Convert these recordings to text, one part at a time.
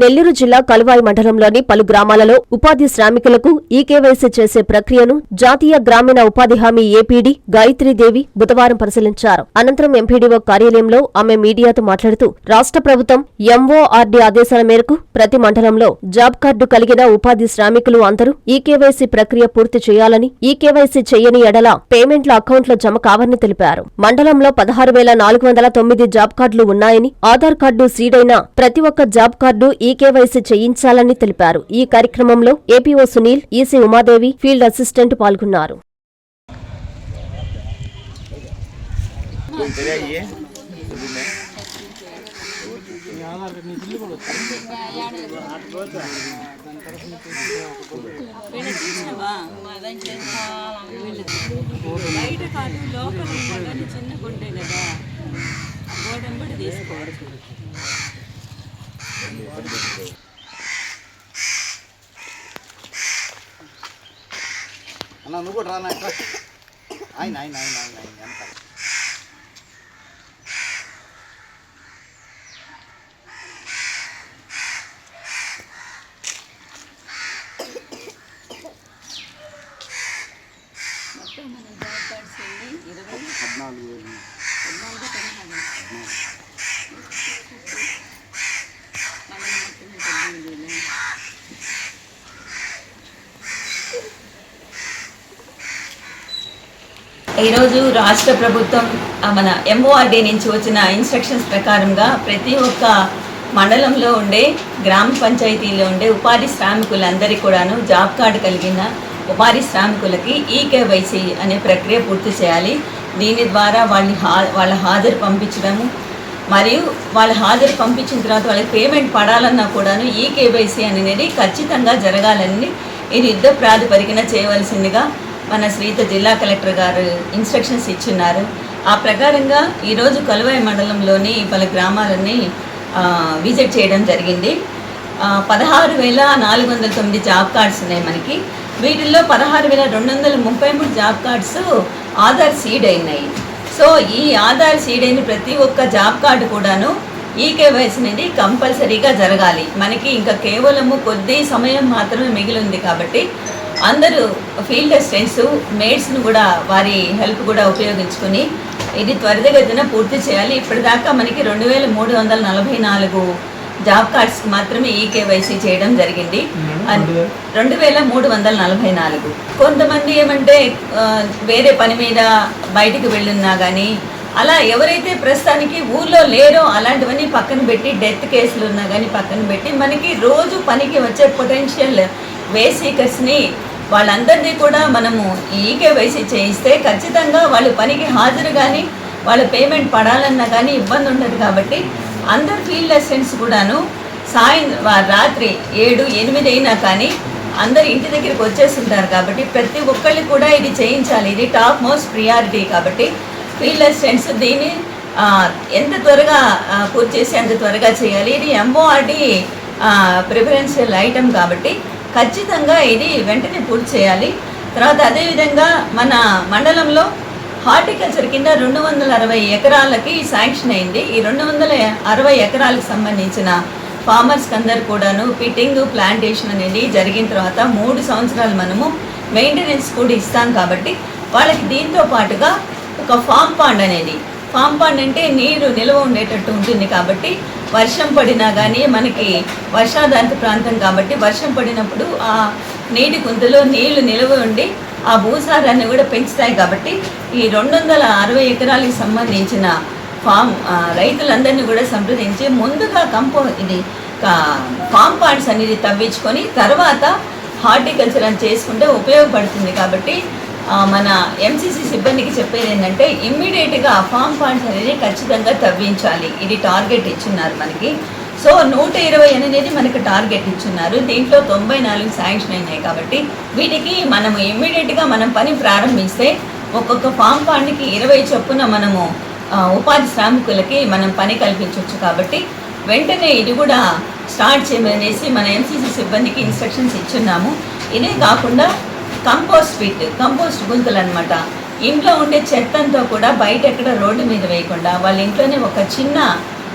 నెల్లూరు జిల్లా కలువాయి మండలంలోని పలు గ్రామాలలో ఉపాధి శ్రామికులకు ఈకేవైసీ చేసే ప్రక్రియను జాతీయ గ్రామీణ ఉపాధి హామీ ఏపీడీ గాయత్రీదేవి బుధవారం పరిశీలించారు. అనంతరం ఎంపీడీఓ కార్యాలయంలో ఆమె మీడియాతో మాట్లాడుతూ రాష్ట్ర ప్రభుత్వం ఎంఓఆర్డీ ఆదేశాల మేరకు ప్రతి మండలంలో జాబ్ కార్డు కలిగిన ఉపాధి శ్రామికులు అందరూ ఈకేవైసీ ప్రక్రియ పూర్తి చేయాలని ఈకేవైసీ చేయని ఎడల పేమెంట్ల అకౌంట్లో జమ కావని తెలిపారు. మండలంలో పదహారు వేల నాలుగు వందల తొమ్మిది జాబ్ కార్డులు ఉన్నాయని ఆధార్ కార్డు సీడైన ప్రతి ఒక్క జాబ్ కార్డు ఈకేవైసీ చేయించాలని తెలిపారు. ఈ కార్యక్రమంలో APO Sunil EC Umadevi field assistant పాల్గొన్నారు. బయట కాదు లోపల కదా తీసుకోవచ్చు అన్న నువ్వు కూడా రానా ఇట్లా ఆయన ఆయన ఆయన ఆయన ఆయన వెనక మొత్తం మన జాబ్ కార్డ్స్ ఎన్ని ఇరవై పద్నాలుగు వేలు పద్నాలుగు పదహారు మన మొత్తం పద్దెనిమిది వేలు ఈరోజు రాష్ట్ర ప్రభుత్వం మన ఎంఓఆర్డీ నుంచి వచ్చిన ఇన్స్ట్రక్షన్స్ ప్రకారంగా ప్రతి ఒక్క మండలంలో ఉండే గ్రామ పంచాయతీలో ఉండే ఉపాధి శ్రామికులందరికీ కూడాను జాబ్ కార్డు కలిగిన ఉపాధి శ్రామికులకి ఈకేవైసీ అనే ప్రక్రియ పూర్తి చేయాలి. దీని ద్వారా వాళ్ళని హా వాళ్ళ హాజరు పంపించడము మరియు వాళ్ళ హాజరు పంపించిన తర్వాత వాళ్ళకి పేమెంట్ పడాలన్నా కూడాను ఈ కేవైసీ అనేది ఖచ్చితంగా జరగాలని ఇది యుద్ధ ప్రాతిపదికన చేయవలసిందిగా మన శ్రీత జిల్లా కలెక్టర్ గారు ఇన్స్ట్రక్షన్స్ ఇచ్చున్నారు. ఆ ప్రకారంగా ఈరోజు కలువాయి మండలంలోని పలు గ్రామాలని విజిట్ చేయడం జరిగింది. పదహారు వేల నాలుగు వందల తొమ్మిది జాబ్ కార్డ్స్ ఉన్నాయి మనకి. వీటిల్లో పదహారు వేల రెండు వందల ముప్పై మూడు జాబ్ కార్డ్స్ ఆధార్ సీడ్ అయినాయి. సో ఈ ఆధార్ సీడ్ అయిన ప్రతి ఒక్క జాబ్ కార్డు కూడాను ఈ కేవైసీ అనేది కంపల్సరీగా జరగాలి. మనకి ఇంకా కేవలము కొద్ది సమయం మాత్రమే మిగిలి ఉంది కాబట్టి అందరూ ఫీల్డ్ అసిస్టెంట్స్ మేడ్స్ను కూడా వారి హెల్ప్ కూడా ఉపయోగించుకొని ఇది త్వరితగతిన పూర్తి చేయాలి. ఇప్పటిదాకా మనకి రెండు వేల మూడు వందల నలభై నాలుగు జాబ్ కార్డ్స్కి మాత్రమే ఈ కేవైసీ చేయడం జరిగింది. రెండు వేల మూడు వందల నలభై నాలుగు. కొంతమంది ఏమంటే వేరే పని మీద బయటికి వెళ్ళున్నా కానీ అలా ఎవరైతే ప్రస్తుతానికి ఊర్లో లేరో అలాంటివన్నీ పక్కన పెట్టి డెత్ కేసులు ఉన్నా కానీ పక్కన పెట్టి మనకి రోజు పనికి వచ్చే పొటెన్షియల్ వే సీకర్స్ని వాళ్ళందరినీ కూడా మనము ఈకేవైసీ చేయిస్తే ఖచ్చితంగా వాళ్ళు పనికి హాజరు కానీ వాళ్ళ పేమెంట్ పడాలన్నా కానీ ఇబ్బంది ఉండదు కాబట్టి అందరు ఫీల్డ్ అసిస్టెంట్స్ కూడాను సాయం రాత్రి ఏడు ఎనిమిది అయినా కానీ అందరు ఇంటి దగ్గరికి వచ్చేస్తుంటారు కాబట్టి ప్రతి ఒక్కళ్ళు కూడా ఇది చేయించాలి. ఇది టాప్ మోస్ట్ ప్రియారిటీ కాబట్టి ఫీల్డ్ అసిస్టెంట్స్ దీన్ని ఎంత త్వరగా పూర్తి చేసి అంత త్వరగా చేయాలి. ఇది ఎంఓఆర్డి ప్రిఫరెన్షియల్ ఐటమ్ కాబట్టి ఖచ్చితంగా ఇది వెంటనే పూర్తి చేయాలి. తర్వాత అదేవిధంగా మన మండలంలో హార్టికల్చర్ కింద రెండు వందల అరవై ఎకరాలకి శాంక్షన్ అయింది. ఈ రెండు వందల అరవై ఎకరాలకు సంబంధించిన ఫార్మర్స్కి అందరు కూడాను పిట్టింగ్ ప్లాంటేషన్ అనేది జరిగిన తర్వాత మూడు సంవత్సరాలు మనము మెయింటెనెన్స్ కూడా ఇస్తాం కాబట్టి వాళ్ళకి దీంతో పాటుగా ఒక ఫామ్ పాండ్ అనేది. ఫామ్ పాండ్ అంటే నీరు నిల్వ ఉండేటట్టు ఉంటుంది కాబట్టి వర్షం పడినా కానీ మనకి వర్షాధారిత ప్రాంతం కాబట్టి వర్షం పడినప్పుడు ఆ నీటి గుంతలో నీళ్ళు నిలవ ఉండి ఆ భూసారాన్ని కూడా పెంచుతాయి కాబట్టి ఈ రెండు వందల అరవై ఎకరాలకు సంబంధించిన ఫామ్ రైతులందరినీ కూడా సంప్రదించి ముందుగా కంపో ఇది ఫామ్ పాయింట్స్ అనేది తవ్వించుకొని తర్వాత హార్టికల్చర్ అని చేసుకుంటే ఉపయోగపడుతుంది కాబట్టి మన ఎంసీసీ సిబ్బందికి చెప్పేది ఏంటంటే ఇమ్మీడియట్గా ఫామ్ పాయింట్స్ అనేది ఖచ్చితంగా తవ్వించాలి. ఇది టార్గెట్ ఇచ్చున్నారు మనకి. సో నూట ఇరవై అనేది మనకు టార్గెట్ ఇచ్చున్నారు. దీంట్లో తొంభై నాలుగు శాంక్షన్ అయినాయి కాబట్టి వీటికి మనము ఇమ్మీడియట్గా మనం పని ప్రారంభిస్తే ఒక్కొక్క ఫామ్ పాయింట్కి ఇరవై చొప్పున మనము ఉపాధి శ్రామికులకి మనం పని కల్పించవచ్చు కాబట్టి వెంటనే ఇది కూడా స్టార్ట్ చేయమనేసి మన ఎంసీసీ సిబ్బందికి ఇన్స్ట్రక్షన్స్ ఇచ్చున్నాము. ఇదే కాకుండా కంపోస్ట్ పిట్ కంపోస్ట్ గుంతలు అనమాట ఇంట్లో ఉండే చెత్తంతా కూడా బయట ఎక్కడ రోడ్డు మీద వేయకుండా వాళ్ళ ఇంట్లోనే ఒక చిన్న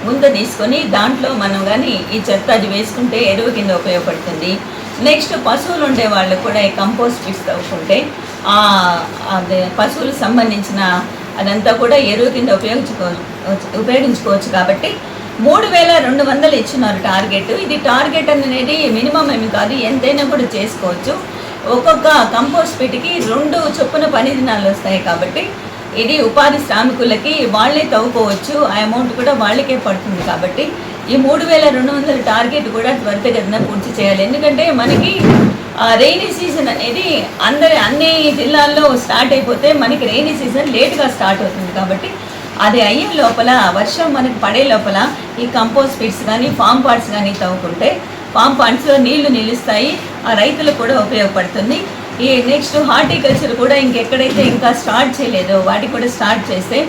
ముంద తీసుకొని దాంట్లో మనం కానీ ఈ చెత్త అది వేసుకుంటే ఎరువు కింద ఉపయోగపడుతుంది. నెక్స్ట్ పశువులు ఉండే వాళ్ళు కూడా ఈ కంపోస్ట్ పిట్స్ తవ్వుకుంటే ఆ అదే పశువులకు సంబంధించిన అదంతా కూడా ఎరువు కింద ఉపయోగించుకో ఉపయోగించుకోవచ్చు కాబట్టి మూడు వేల రెండు వందలు ఇచ్చినారు టార్గెట్. ఇది టార్గెట్ అనేది మినిమం ఏమి కాదు ఎంతైనా కూడా చేసుకోవచ్చు. ఒక్కొక్క కంపోస్ట్ పిట్కి రెండు చొప్పున పని దినాలు వస్తాయి కాబట్టి ఇది ఉపాధి శ్రామికులకి వాళ్ళే తవ్వుకోవచ్చు. ఆ అమౌంట్ కూడా వాళ్ళకే పడుతుంది కాబట్టి ఈ మూడు వేల రెండు వందల టార్గెట్ కూడా త్వరితగతిన పూర్తి చేయాలి. ఎందుకంటే మనకి రెయినీ సీజన్ అనేది అందరి అన్ని జిల్లాల్లో స్టార్ట్ అయిపోతే మనకి రెయినీ సీజన్ లేట్గా స్టార్ట్ అవుతుంది కాబట్టి అది అయ్యే లోపల వర్షం మనకి పడే లోపల ఈ కంపోస్ట్ పిట్స్ కానీ ఫామ్ పార్ట్స్ కానీ తవ్వుకుంటే ఫామ్ పార్ట్స్లో నీళ్ళు నిలుస్తాయి. ఆ రైతులకు కూడా ఉపయోగపడుతుంది. ఈ నెక్స్ట్ హార్టికల్చర్ కూడా ఇంకెక్కడైతే ఇంకా స్టార్ట్ చేయలేదో వాటికి కూడా స్టార్ట్ చేస్తే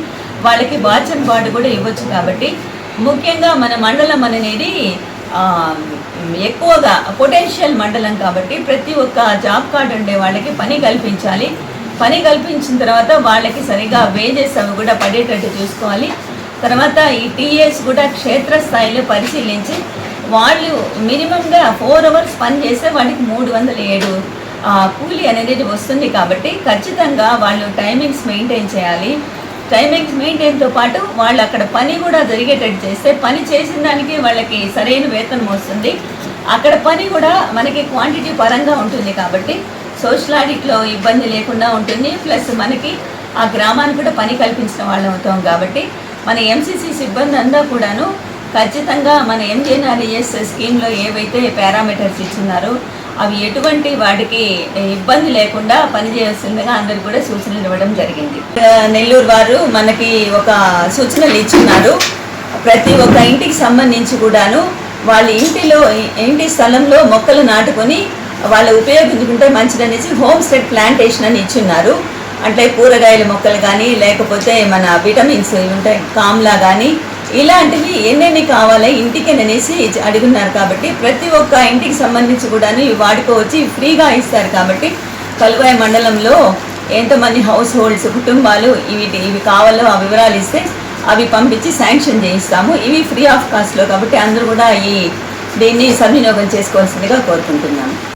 వాళ్ళకి బాచన్ కార్డు కూడా ఇవ్వచ్చు కాబట్టి ముఖ్యంగా మన మండలం అనేది ఎక్కువగా పొటెన్షియల్ మండలం కాబట్టి ప్రతి ఒక్క జాబ్ కార్డు ఉండే వాళ్ళకి పని కల్పించాలి. పని కల్పించిన తర్వాత వాళ్ళకి సరిగా వేజెస్ అవి కూడా పడేటట్టు చూసుకోవాలి. తర్వాత ఈ టీఏస్ కూడా క్షేత్రస్థాయిలో పరిశీలించి వాళ్ళు మినిమంగా ఫోర్ అవర్స్ పని చేస్తే వాళ్ళకి మూడు వందల ఏడు కూలి కూలీ అనేది వస్తుంది కాబట్టి ఖచ్చితంగా వాళ్ళు టైమింగ్స్ మెయింటైన్ చేయాలి. టైమింగ్స్ మెయింటైన్తో పాటు వాళ్ళు అక్కడ పని కూడా జరిగేటట్టు చేస్తే పని చేసిన దానికి వాళ్ళకి సరైన వేతనం వస్తుంది. అక్కడ పని కూడా మనకి క్వాంటిటీ పరంగా ఉంటుంది కాబట్టి సోషల్ ఆడిట్లో ఇబ్బంది లేకుండా ఉంటుంది. ప్లస్ మనకి ఆ గ్రామానికి కూడా పని కల్పించిన వాళ్ళం అవుతాం కాబట్టి మన ఎంసీసీ సిబ్బంది అంతా కూడాను ఖచ్చితంగా మన ఎంజీఎన్ఆర్ఏఎస్ స్కీమ్లో ఏవైతే పారామీటర్స్ ఇచ్చున్నారో అవి ఎటువంటి వాటికి ఇబ్బంది లేకుండా పనిచేయాల్సిందిగా అందరు కూడా సూచనలు ఇవ్వడం జరిగింది. నెల్లూరు వారు మనకి ఒక సూచనలు ఇచ్చున్నారు. ప్రతి ఒక్క ఇంటికి సంబంధించి కూడాను వాళ్ళ ఇంటిలో ఇంటి స్థలంలో మొక్కలు నాటుకొని వాళ్ళు ఉపయోగించుకుంటే మంచిదనేసి హోమ్ స్టెడ్ ప్లాంటేషన్ అని ఇచ్చున్నారు. అంటే కూరగాయల మొక్కలు కానీ లేకపోతే మన విటమిన్స్ ఉంటాయి కామ్లా కానీ ఇలాంటివి ఎన్నెన్ని కావాలి ఇంటికి అనేసి అడుగున్నారు కాబట్టి ప్రతి ఒక్క ఇంటికి సంబంధించి కూడా ఇవి వాడుకోవచ్చు ఫ్రీగా ఇస్తారు కాబట్టి కలువాయ మండలంలో ఎంతమంది హౌస్ హోల్డ్స్ కుటుంబాలు ఇవి ఇవి కావాలో ఆ వివరాలు ఇస్తే అవి పంపించి శాంక్షన్ చేయిస్తాము. ఇవి ఫ్రీ ఆఫ్ కాస్ట్లో కాబట్టి అందరూ కూడా ఈ దీన్ని సద్వినియోగం చేసుకోవాల్సిందిగా కోరుకుంటున్నాను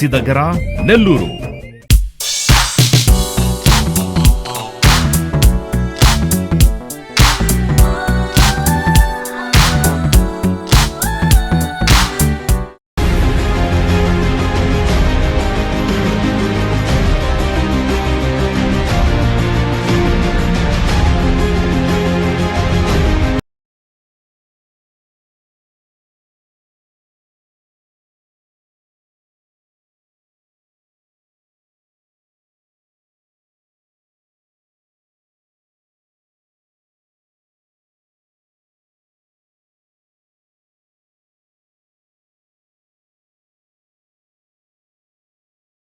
దగ్గర నెల్లూరు.